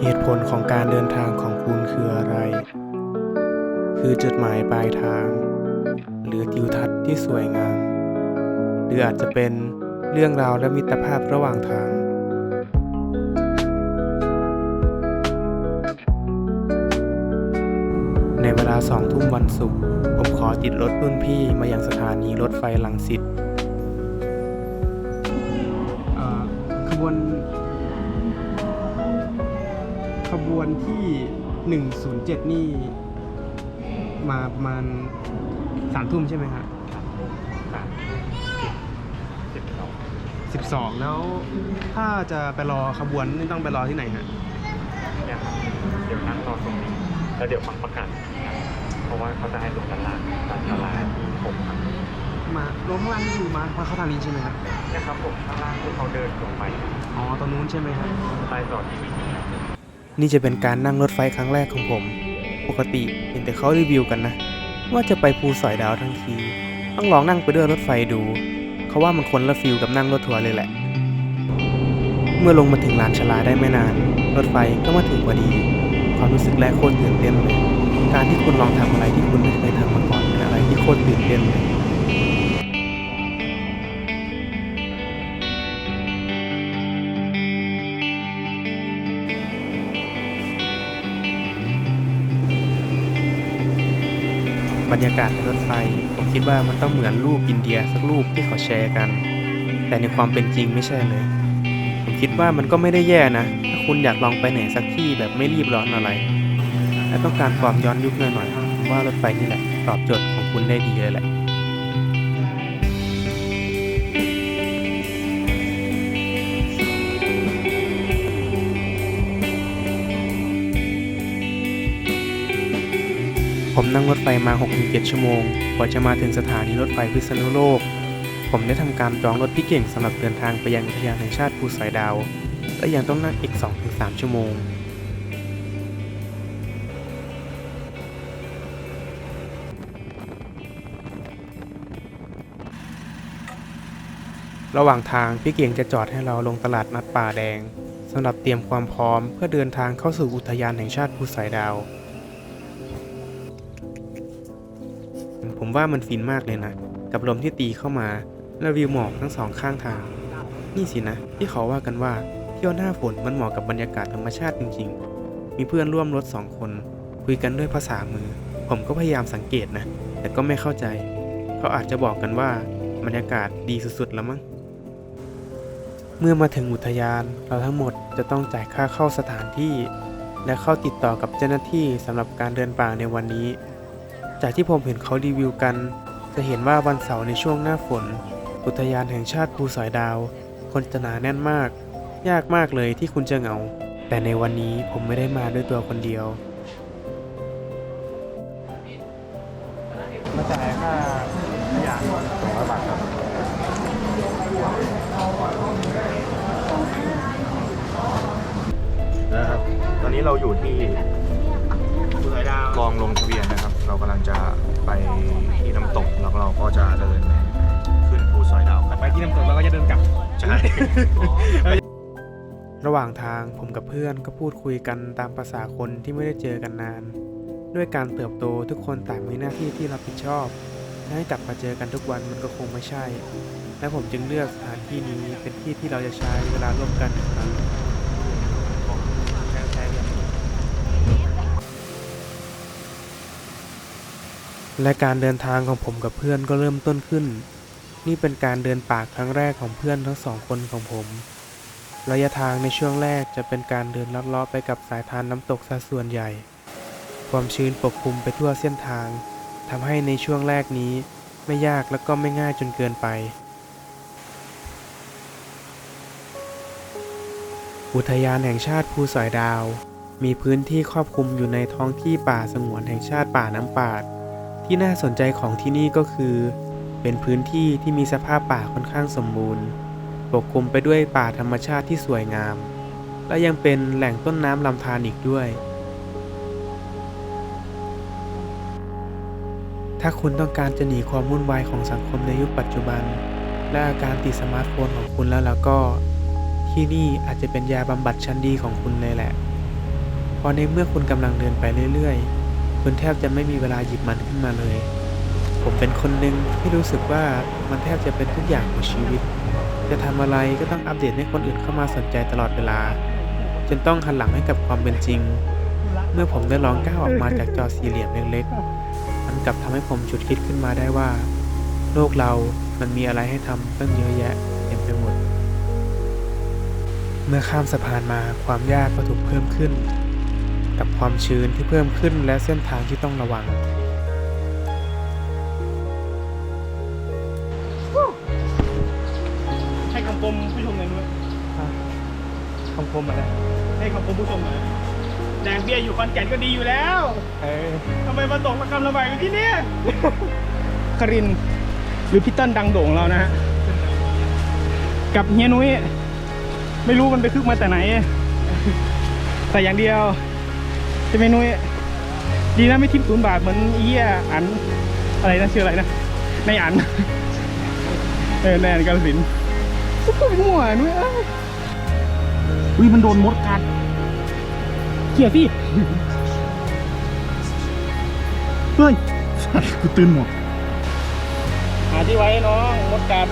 เหตุผลของการเดินทางของคุณคืออะไร คือจุดหมายปลายทาง หรือทิวทัศน์ที่สวยงาม หรืออาจจะเป็นเรื่องราวและมิตรภาพระหว่างทางในเวลาสองทุ่มวันศุกร์ผมขอติดรถรุ่นพี่มายังสถานีรถไฟลังสิต วนที่ 107 นี่ มาประมาณสามทุ่มใช่ไหมฮะสิบสองแล้วถ้าจะไปรอขบวนนี่ต้องไปรอที่ไหนฮะเนี่ยครับเดี๋ยวนั่งรอตรงนี้ แล้วเดี๋ยวฟังประกาศนะครับเพราะว่าเขาจะให้ลงด้านล่างด้านล่างที่ผมครับมาลงข้างล่างนี่คือมามาเข้าทางนี้ใช่ไหมครับเนี่ยครับผมข้างล่างที่เขาเดินลงไป อ๋อตรงนู้นใช่ไหมครับใต้จอดที่นี่ นี่จะเป็นการนั่งรถไฟครั้งแรกของผม ปกติเห็นแต่เขารีวิวกันนะ ว่าจะไปภูสอยดาวทั้งที ต้องลองนั่งไปด้วยรถไฟดู เขาว่ามันคนละฟิลกับนั่งรถทัวร์เลยแหละ เมื่อลงมาถึงลานชลาได้ไม่นาน รถไฟก็มาถึงพอดี ความรู้สึกแรกโคตรตื่นเต้นเลย การที่คุณลองทำอะไรที่คุณไม่เคยทำมาก่อนเป็นอะไรที่โคตรตื่นเต้นเลย รรยากาศในรถไฟ ผมคิดว่ามันต้องเหมือนรูปอินเดียสักรูปที่เขาแชร์กัน แต่ในความเป็นจริงไม่ใช่เลย ผมคิดว่ามันก็ไม่ได้แย่นะ ถ้าคุณอยากลองไปไหนสักที่แบบไม่รีบร้อนอะไร และต้องการความย้อนยุคหน่อยๆผมว่ารถไฟนี่แหละ ตอบโจทย์ของคุณได้ดีเลยแหละ ผมนั่งรถไฟมา 6-7 ชั่วโมง กว่าจะมาถึงสถานีรถไฟพิษณุโลก ผมได้ทำการจองรถพี่เก่งสำหรับเดินทางไปยังอุทยานแห่งชาติภูสอยดาว และยังต้องนั่งอีก 2-3 ชั่วโมงระหว่างทางพี่เก่งจะจอดให้เราลงตลาดนัดป่าแดงสำหรับเตรียมความพร้อมเพื่อเดินทางเข้าสู่อุทยานแห่งชาติภูสอยดาว ผมว่ามันฟินมากเลยนะ กับลมที่ตีเข้ามาและวิวหมอกทั้งสองข้างทาง นี่สินะ ที่เขาว่ากันว่าเที่ยวหน้าฝนมันเหมาะกับบรรยากาศธรรมชาติจริง ๆ มีเพื่อนร่วมรถสองคน คุยกันด้วยภาษามือ ผมก็พยายามสังเกตนะ แต่ก็ไม่เข้าใจ เขาอาจจะบอกกันว่าบรรยากาศดีสุดๆแล้วมั้งเมื่อมาถึงอุทยานเราทั้งหมดจะต้องจ่ายค่าเข้าสถานที่ และเข้าติดต่อกับเจ้าหน้าที่สำหรับการเดินป่าในวันนี้ จากที่ผมเห็นเขารีวิวกัน จะเห็นว่าวันเสาร์ในช่วงหน้าฝน อุทยานแห่งชาติภูสอยดาว คนจะหนาแน่นมาก ยากมากเลยที่คุณจะเหงา แต่ในวันนี้ผมไม่ได้มาด้วยตัวคนเดียว มาจ่ายค่าขยะสองร้อยบาทครับนะครับ ตอนนี้เราอยู่ที่ภูสอยดาวกองลงทะเบียนนะครับ เรากำลังจะไปที่น้ำตกแล้วเราก็จะเดินขึ้นภูสอยดาวกันไปที่น้ำตกแล้วก็จะเดินกลับใช่ระหว่างทางผมกับเพื่อนก็พูดคุยกันตามภาษาคนที่ไม่ได้เจอกันนาน ด้วยการเติบโตทุกคนต่างมีหน้าที่ที่รับผิดชอบและให้กลับมาเจอกันทุกวันมันก็คงไม่ใช่ และผมจึงเลือกสถานที่นี้เป็นที่ที่เราจะใช้เวลาร่วมกันอีกครั้ง และการเดินทางของผมกับเพื่อนก็เริ่มต้นขึ้น นี่เป็นการเดินป่าครั้งแรกของเพื่อนทั้งสองคนของผม ระยะทางในช่วงแรกจะเป็นการเดินลัดเลาะไปกับสายทานน้ำตกซะส่วนใหญ่ ความชื้นปกคลุมไปทั่วเส้นทางทำให้ในช่วงแรกนี้ไม่ยากและก็ไม่ง่ายจนเกินไป อุทยานแห่งชาติภูสอยดาว มีพื้นที่ครอบคลุมอยู่ในท้องที่ป่าสงวนแห่งชาติป่าน้ำปาด ที่น่าสนใจของที่นี่ก็คือ เป็นพื้นที่ที่มีสภาพป่าค่อนข้างสมบูรณ์ ปกคลุมไปด้วยป่าธรรมชาติที่สวยงาม และยังเป็นแหล่งต้นน้ำลำธารอีกด้วย ถ้าคุณต้องการจะหนีความวุ่นวายของสังคมในยุคปัจจุบัน และอาการติดสมาร์ทโฟนของคุณแล้วแล้วก็ ที่นี่อาจจะเป็นยาบำบัดชั้นดีของคุณเลยแหละ เพราะในเมื่อคุณกำลังเดินไปเรื่อยๆ คุณแทบจะไม่มีเวลาหยิบมันขึ้นมาเลย ผมเป็นคนหนึ่งที่รู้สึกว่ามันแทบจะเป็นทุกอย่างของชีวิต จะทำอะไรก็ต้องอัปเดตให้คนอื่นเข้ามาสนใจตลอดเวลา จนต้องหันหลังให้กับความเป็นจริง เมื่อผมได้ลองก้าวออกมาจากจอสี่เหลี่ยมเล็กๆ มันกลับทำให้ผมฉุดคิดขึ้นมาได้ว่า โลกเรามันมีอะไรให้ทำตั้งเยอะแยะเต็มไปหมด เมื่อข้ามสะพานมาความยากก็ถูกเพิ่มขึ้น กับความชื้นที่เพิ่มขึ้นและเส้นทางที่ต้องระวัง ให้คำคมผู้ชมหน่อยนุ้ยคำคมอะไรให้คำคมผู้ชมหน่อยแดงเบี้ยอยู่คอนแก่นก็ดีอยู่แล้วเออทำไมมาตกระกำระบายอยู่ที่นี่คารินหรือพี่เติ้ลดังโด่งเรานะฮะกับเฮียนุ้ยไม่รู้มันไปคึกมาแต่ไหน แต่อย่างเดียวใช่ไหมนุ้ยดีนะไม่ทิปศูนย์บาทเหมือนไอ้เหี้ยอันอะไรนะชื่ออะไรนะในอันเออในอันกาลสินธุ์ก็มั่วนุ้ยอุ้ยมันโดนมดกัดเขี่ยสิเฮ้ยกูตื่นหมดหาที่ไว้น้องมดกัด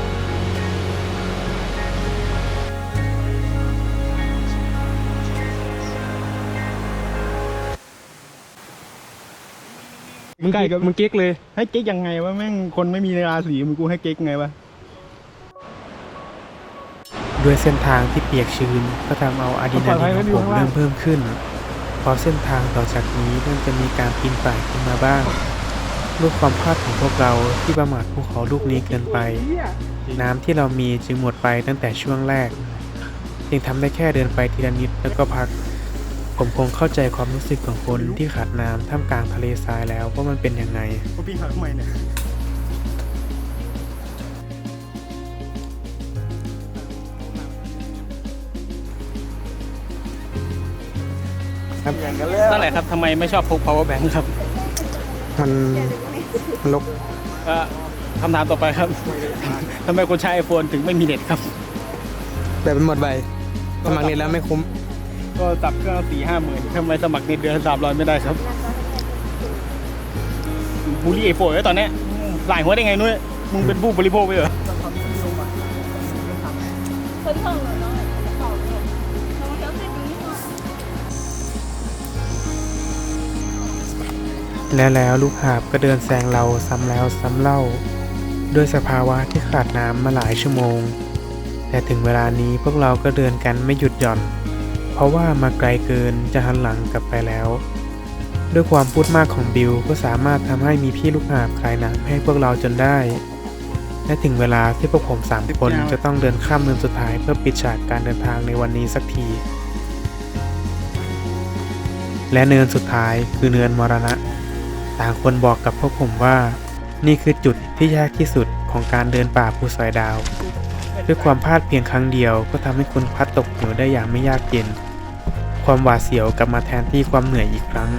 มึงไก่กับมึงเก๊กเลย ให้เก๊กยังไงวะแม่งคนไม่มีในราศีมึงกูให้เก๊กไงวะด้วยเส้นทางที่เปียกชื้นก็ทำเอาอะดรีนาลีนของผมเริ่มเพิ่มขึ้นเพราะเส้นทางต่อจากนี้เริ่มจะมีการปีนป่ายขึ้นมาบ้างด้วยความพลาดของพวกเราที่ประมาทภูเขาลูกนี้เกินไป น้ำที่เรามีจึงหมดไปตั้งแต่ช่วงแรก จึงทำได้แค่เดินไปทีละนิดแล้วก็พัก ผมคงเข้าใจความรู้สึกของคนที่ขาดน้ำท่ามกลางทะเลทรายแล้วว่ามันเป็นยังไงกูปีนเขาทำไมเนี่ยนั่นแหละครับทำไมไม่ชอบพก power bank ครับมันมันลกเอ่อคำถามต่อไปครับ ทำไมคนใช้ iPhone ถึงไม่มีเน็ตครับ แต่เป็นหมดใบสมัครเน็ตแล้วไม่คุ้ม ก็จับเครื่องสี่ห้าหมื่นทำไมสมัครนิดเดือนสามร้อยไม่ได้ครับบูลลี่ไอ้โฟยตอนนี้ยหลายหัวได้ไงนุ้ยมึงเป็นผู้บริโภคไปเหรองแล้วแล้วลูกหาบก็เดินแซงเราซ้ำแล้วซ้ำเล่า ด้วยสภาวะที่ขาดน้ำมาหลายชั่วโมง แต่ถึงเวลานี้พวกเราก็เดินกันไม่หยุดหย่อน เพราะว่ามาไกลเกินจะหันหลังกลับไปแล้ว ด้วยความพูดมากของบิลก็สามารถทำให้มีพี่ลูกหาบคลายน้ำให้พวกเราจนได้ และถึงเวลาที่พวกผมสามคนจะต้องเดินข้ามเนินสุดท้ายเพื่อปิดฉากการเดินทางในวันนี้สักที และเนินสุดท้ายคือเนินมรณะ ต่างคนบอกกับพวกผมว่า นี่คือจุดที่ยากที่สุดของการเดินป่าภูสอยดาว ด้วยความพลาดเพียงครั้งเดียว ก็ทำให้คุณพัดตกเหวได้อย่างไม่ยากเย็น ความหวาดเสียวกลับมาแทนที่ความเหนื่อยอีกครั้ง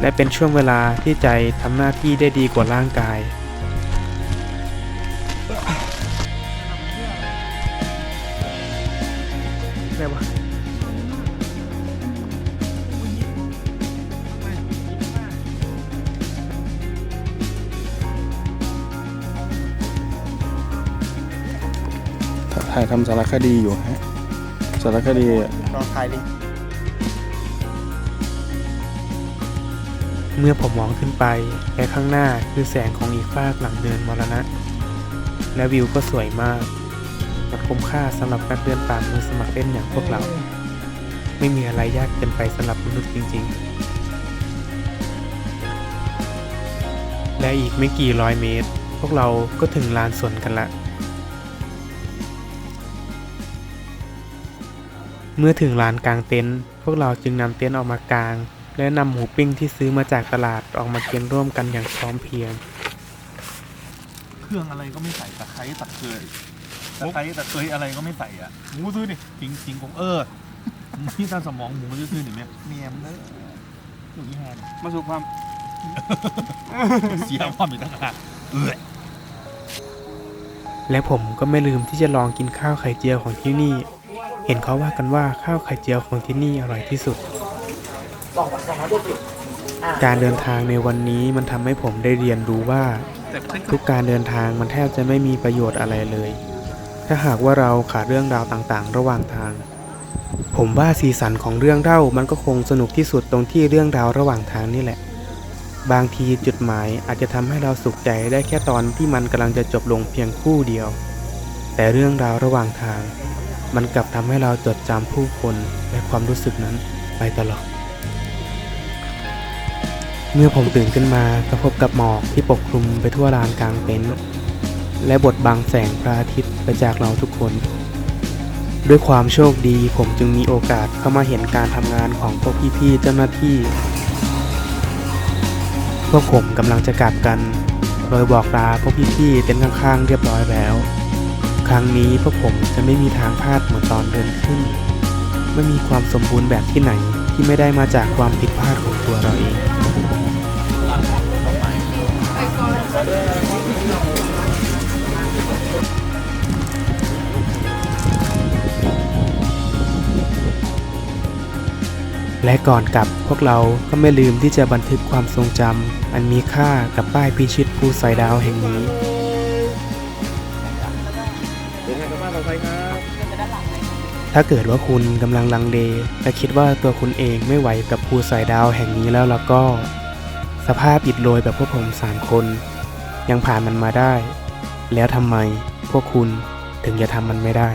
และเป็นช่วงเวลาที่ใจทำหน้าที่ได้ดีกว่าร่างกาย ถ่ายทำสารคดีอยู่ฮะสารคดีลองถ่ายลิงเมื่อผมมองขึ้นไปและข้างหน้าคือแสงของอีกฟากหลังเนินมรณะ และวิวก็สวยมาก มันคุ้มค่าสำหรับนักเดินป่ามือสมัครเล่นอย่างพวกเรา ไม่มีอะไรยากเกินไปสำหรับมนุษย์จริง ๆ และอีกไม่กี่ร้อยเมตร พวกเราก็ถึงลานสวนกันละ เมื่อถึงลานกลางเต็นท์พวกเราจึงนำเต็นท์ออกมากาง และนำหมูปิ้งที่ซื้อมาจากตลาดออกมากินร่วมกันอย่างพร้อมเพรียง เครื่องอะไรก็ไม่ใส่ตะไคร้ตะเกยตะไคร้ตะเกยอะไรก็ไม่ใส่อะหมูซื้อดิจริงจริงของเออที่ตาสมองหมูมันซื้อๆนี่แม่เมียมเนอะอยู่ที่แฮนมาสู่ความเสียความอีกต่างหากเออและผมก็ไม่ลืมที่จะลองกินข้าวไข่เจียวของที่นี่ เห็นเขาว่ากันว่าข้าวไข่เจียวของที่นี่อร่อยที่สุด การเดินทางในวันนี้มันทำให้ผมได้เรียนรู้ว่า ทุกการเดินทางมันแทบจะไม่มีประโยชน์อะไรเลย ถ้าหากว่าเราขาดเรื่องราวต่างๆ ระหว่างทาง ผมว่าสีสันของเรื่องเล่ามันก็คงสนุกที่สุดตรงที่เรื่องราวระหว่างทางนี่แหละ บางทีจุดหมายอาจจะทำให้เราสุขใจได้แค่ตอนที่มันกำลังจะจบลงเพียงคู่เดียว แต่เรื่องราวระหว่างทาง มันกลับทำให้เราจดจำผู้คนและความรู้สึกนั้นไปตลอด เมื่อผมตื่นขึ้นมาก็พบกับหมอกที่ปกคลุมไปทั่วลานกลางเต็นท์และบดบังแสงพระอาทิตย์ไปจากเราทุกคน ด้วยความโชคดีผมจึงมีโอกาสเข้ามาเห็นการทำงานของพวกพี่ๆเจ้าหน้าที่ พวกผมกำลังจะกลับกันโดยบอกลาพวกพี่ๆเต็นท์ข้างๆเรียบร้อยแล้ว ครั้งนี้พวกผมจะไม่มีทางพลาดเหมือนตอนเดินขึ้น ไม่มีความสมบูรณ์แบบที่ไหนที่ไม่ได้มาจากความผิดพลาดของตัวเราเองและก่อนกลับพวกเราก็ไม่ลืมที่จะบันทึกความทรงจำอันมีค่ากับป้ายพิชิตภูสอยดาวแห่งนี้ ถ้าเกิดว่าคุณกำลังลังเลและคิดว่าตัวคุณเองไม่ไหวกับภูสายดาวแห่งนี้แล้วแล้วก็ สภาพอิดโรยแบบพวกผมสามคน ยังผ่านมันมาได้ แล้วทำไมพวกคุณถึงจะทำมันไม่ได้